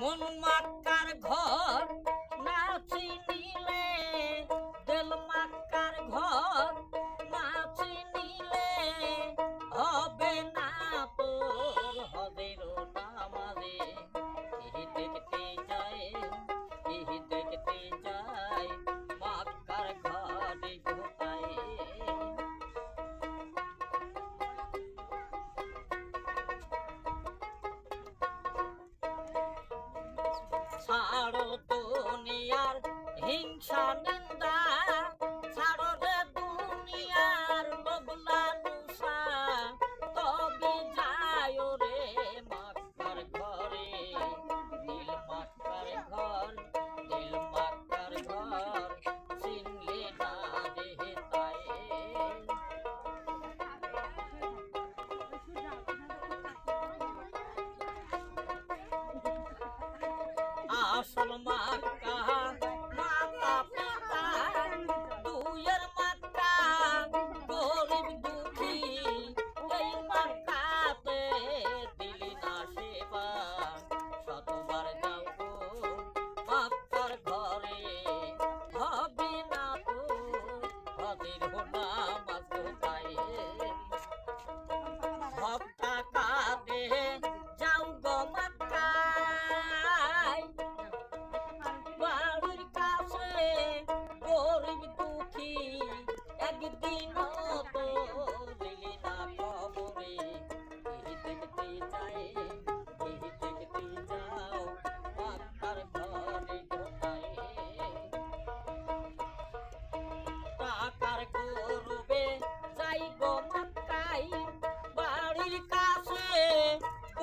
মন ঘর না চিনিলে তেল ঘর না চিনিলে হবে না তোর হবে না ছাড়ো তো নিয়ার হিংসা নিন্দা আসল মার্কা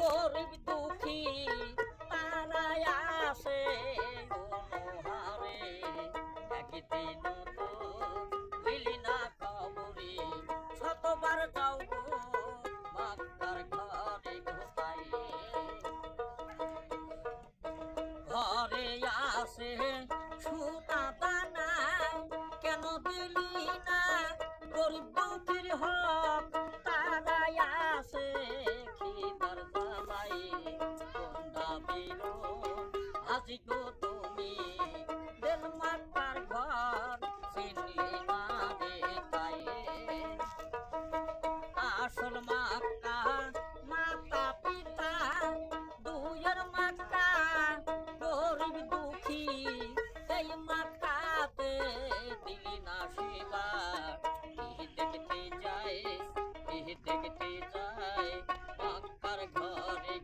গরিব দুঃখী তারায় আসে হারে একদিন তো মিলি না কবরি, শতবার যাও মাকার ঘরে ঘুষাই ঘরে আসে Come on in.